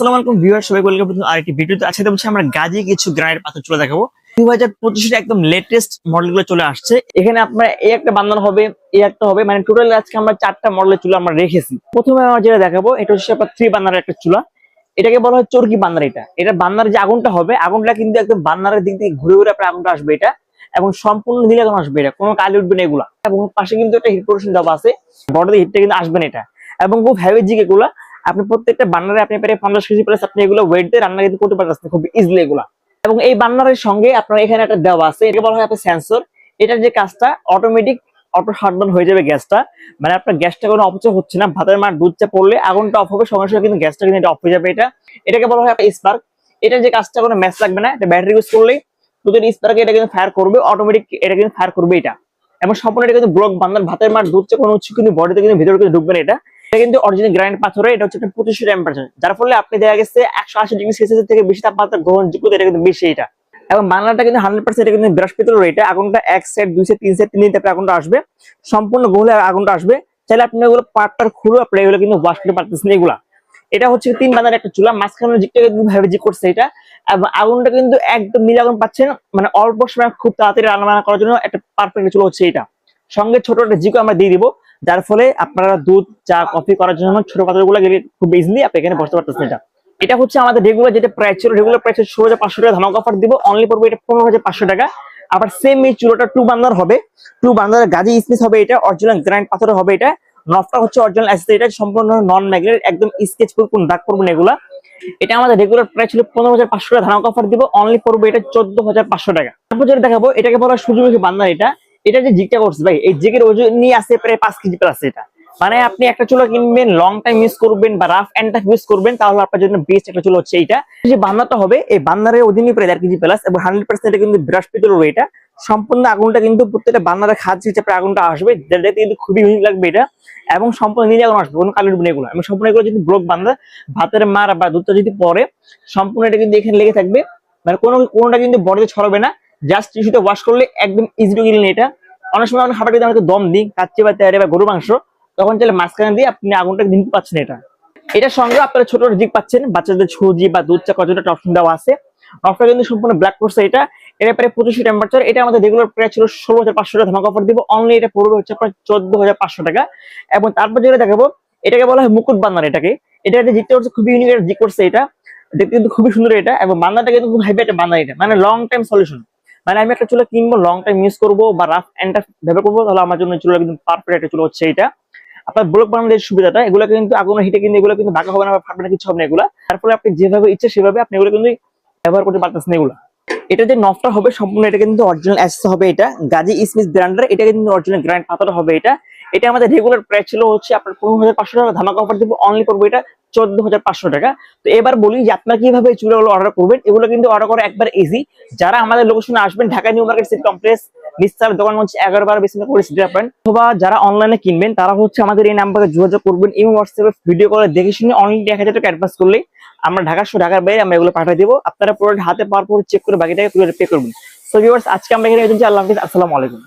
আসসালামু আলাইকুম ভিউয়ার সবাই ওয়েলকাম আরেকটি ভিডিওতে আজকে বলছি আমরা গাজি কিছু গ্রানের পাথর দেখাবো। একদম লেটেস্ট মডেলগুলো চলে আসছে। এখানে আপনার এই একটা হবে, এই একটা হবে। মানে টোটাল আজকে আমরা চারটা মডেলের চুলা আমরা রেখেছি। প্রথমে আমরা যেটা দেখাবো, এটা হচ্ছে আপনার একটা চুলা। এটাকে বলা হয় চরকি বান্নার এটা। এটা বান্নার যে আগুনটা হবে, আগুনটা কিন্তু একদম বান্নারের দিক থেকে ঘুরে ঘুরে আপনার আগুনটা আসবে এটা। এবং সম্পূর্ণ নীল আগুন আসবে এটা। কোনো কালি উঠবে না এগুলা। এবং পাশে কিন্তু একটা হিট প্রোডাকশন দেওয়া আছে। বড়দের হিটটা কিন্তু আসবে না এটা। এবং খুব হ্যাভি জিগ এগুলা। আপনি প্রত্যেকটা বান্নারে আপনি প্রায় পঞ্চাশ কেজি প্লাস আপনি এগুলো ওয়েট দিয়ে রান্না কিন্তু করতে পারতেছেন, খুব ইজিলি এগুলা। এবং এই বান্নারের সঙ্গে আপনার এখানে একটা দেওয়া আছে এটা বলা হয় আপনার সেন্সর এটার যে কাজটা অটোমেটিক অটো শাটডাউন হয়ে যাবে গ্যাসটা। মানে আপনার গ্যাসটা কোনো অপচয় হচ্ছে না, ভাতের মার দুধ চা পড়লে আগুনটা অফ হবে, সঙ্গে সঙ্গে কিন্তু গ্যাসটা কিন্তু এটা অফ হয়ে যাবে এটা। এটাকে বলা হয় স্পার্ক এটার যে কাজটা কোনো ম্যাচ লাগবে না, এটা ব্যাটারি ইউজ করলেই দুধের স্পার্কে এটা কিন্তু ফায়ার করবে অটোমেটিক এটা কিন্তু ফায়ার করবে এটা। এবং সম্পূর্ণ এটা কিন্তু ব্লক বান্ধার ভাতের মার দুধটা কোনো উৎস কিন্তু বডিতে কিন্তু ভিতরে কিন্তু ঢুকবে না এটা। এটা কিন্তু অরিজিনাল গ্রাইন্ড পাথরে, এটা হচ্ছে একটা পঁচিশশো টেম্পারেচার যার ফলে আপনি দেখা গেছে একশো আশি ডিগ্রি সেলসিয়াস থেকে বেশি তাপমাত্রা গ্রহণযোগ্য এটা কিন্তু বেশি এটা। এবং বাংলাটা কিন্তু হান্ড্রেড পার্সেন্ট কিন্তু পিতলের এটা আগুনটা এক সেট দুই সেট তিন সেট তিন দিন তারপরে আগুনটা আসবে। সম্পূর্ণ গোলে আগুনটা আসবে। চাইলে আপনি এগুলো পার্টটার খুলে আপনি এগুলো কিন্তু ওয়াশ করতে পারতেছেন এগুলা। এটা হচ্ছে তিন বাজার একটা চুলা মাঝখানে দিকটা কিন্তু ভাবে জি করছে এটা। এবং আগুনটা কিন্তু একদম নীল আগুন পাচ্ছেন মানে অল্প সময় খুব তাড়াতাড়ি রান্না বান্না করার জন্য একটা পারফেক্ট চুলা হচ্ছে এটা। সঙ্গে ছোট একটা জিকো আমরা দিয়ে দিব, যার ফলে আপনারা দুধ, চা, কফি করার জন্য ছোট পাত্রগুলো গেলে খুব ইজিলি আপনি এখানে বসতে পারতেছেন এটা। এটা হচ্ছে আমাদের রেগুলার যেটা প্রাইস ছিল রেগুলার প্রাইস ষোলো হাজার পাঁচশো টাকা ধামাক অফার দিব অনলি পড়বে এটা পনেরো হাজার পাঁচশো টাকা। আবার সেম এই চুলোটা টু বান্দার হবে টু বান্দার গাজি স্মিস হবে এটা অরিজিনাল গ্রাইন্ড পাথরের হবে এটা। নফটা হচ্ছে অরিজিনাল অ্যাসেস এটা সম্পূর্ণ নন ম্যাগনেট একদম স্কেচ কোন দাগ করবেন এগুলা। এটা আমাদের রেগুলার প্রাইস ছিল পনেরো হাজার পাঁচশো টাকা ধামাক অফার দিব অনলি পড়বে এটা চোদ্দ হাজার পাঁচশো টাকা। তারপর যেটা দেখাবো, এটাকে বলা সূর্যমুখী বান্দার এটা। এটা যে জিগটা করছে, ভাই, এই জিগের ওজন নিয়ে আসে প্রায় পাঁচ কেজি প্লাস এটা। মানে আপনি একটা চুলা কিনবেন লং টাইম ইউজ করবেন বা রাফ এন্ড টাইম ইউজ করবেন, তাহলে আপনার জন্য বেস্ট একটা চুলা হচ্ছে এইটা। যে বান্নাটা হবে, এই বান্নারের অধীনে প্রায় দেড় কেজি প্লাস এবং হান্ড্রেড পার্সেন্ট কিন্তু বিরাট পিতল এটা সম্পূর্ণ আগুনটা কিন্তু প্রত্যেকটা বান্নারের খাদ হিসেবে আগুনটা আসবে যেটা কিন্তু খুবই ইউনিক লাগবে এটা। এবং সম্পূর্ণ নিজে আগুন আসবে, কোনো কালির এগুলো। এবং সম্পূর্ণ এগুলো যদি ব্লক বান্ধা ভাতের মার বা দুধটা যদি পরে, সম্পূর্ণ এটা কিন্তু এখানে লেগে থাকবে। মানে কোনো কোনোটা কিন্তু বডিতে ছড়াবে না। জাস্ট টিস্যুতে ওয়াশ করলে একদম ইজি টু কিনলেন এটা। অনেক সময় অনেক যদি আমাকে দম দিই কাচ্চি বা তেয়ারে বা গরু মাংস। তখন চাইলে মাঝখানে দিয়ে আপনি আগুনটা দিতে পাচ্ছেন এটা। এটার সঙ্গে আপনারা ছোট জিগ পাচ্ছেন, বাচ্চাদের সুজি বা দুধ চা কতটা অপশন দেওয়া আছে। অফটা কিন্তু সম্পূর্ণ ব্ল্যাক করছে এটা। এটা প্রায় পঁচিশশো টেম্পারেচার এটা আমাদের রেগুলার প্রায় ছিল ষোলো হাজার পাঁচশো টাকা ধামাক অফার দিব। অনলি এটা পড়বে হচ্ছে প্রায় চোদ্দ হাজার পাঁচশো টাকা। এবং তারপর যেটা দেখাবো, এটাকে বলা হয় মুকুট বান্নার এটাকে। এটা যে জিগটা করছে খুবই ইউনিক জিগ করছে এটা। দেখতে কিন্তু খুবই সুন্দর এটা। এবং বান্নাটা কিন্তু খুব হেভি একটা এটা। মানে লং টাইম সলিউশন মানে আমি একটা চুলা কিনবো লং টাইম ইউজ করব বা রাফ এন্ড ভেবে করব, তাহলে আমার জন্য চুলা কিন্তু পারফেক্ট একটা চুলা হচ্ছে এটা আপনার ব্লক বানানোর যে সুবিধাটা, এগুলো কিন্তু আগুনের হিটে কিন্তু এগুলো কিন্তু ভাগা হবে না ফাটবে না, কিছু হবে না এগুলো। তারপরে আপনি যেভাবে ইচ্ছে সেভাবে আপনি এগুলো কিন্তু ব্যবহার করতে পারতেছেন এগুলো। এটা যে নফটা হবে, সম্পূর্ণ এটা কিন্তু অরিজিনাল অ্যাসেস হবে এটা। গাজী স্মিথ ব্র্যান্ডের, এটা কিন্তু অরিজিনাল গ্র্যান্ড পাতাটা হবে এটা। এটা আমাদের রেগুলার প্রাইস ছিল হচ্ছে আপনার পনেরো হাজার পাঁচশো টাকা, ধামাকা অফার দিব অনলি করব এটা চোদ্দ হাজার পাঁচশো টাকা। তো এবার বলি যে আপনারা কীভাবে এই অর্ডার করবেন, এগুলো কিন্তু অর্ডার করা একবার ইজি যারা আমাদের লোকেশনে আসবেন, Dhaka New Market City Complex, নিস্তার দোকান হচ্ছে এগারো বারো বেশি করে সিটি পাবেন অথবা যারা অনলাইনে কিনবেন, তারা হচ্ছে আমাদের এই নাম্বারে যোগাযোগ করবেন এবং হোয়াটসঅ্যাপে ভিডিও কলে দেখে শুনে অনলাইন এক হাজার টাকা অ্যাডভান্স করলে আমরা ঢাকার শো ঢাকার বাইরে আমরা এগুলো পাঠিয়ে দেবো। আপনারা পুরো হাতে পাওয়ার পর চেক করে বাকি বাকিটাকে পে করবেন। সো ভিউয়ার্স আজকে আমরা এখানে আল্লাহ হাফিজ। আসসালামু আলাইকুম।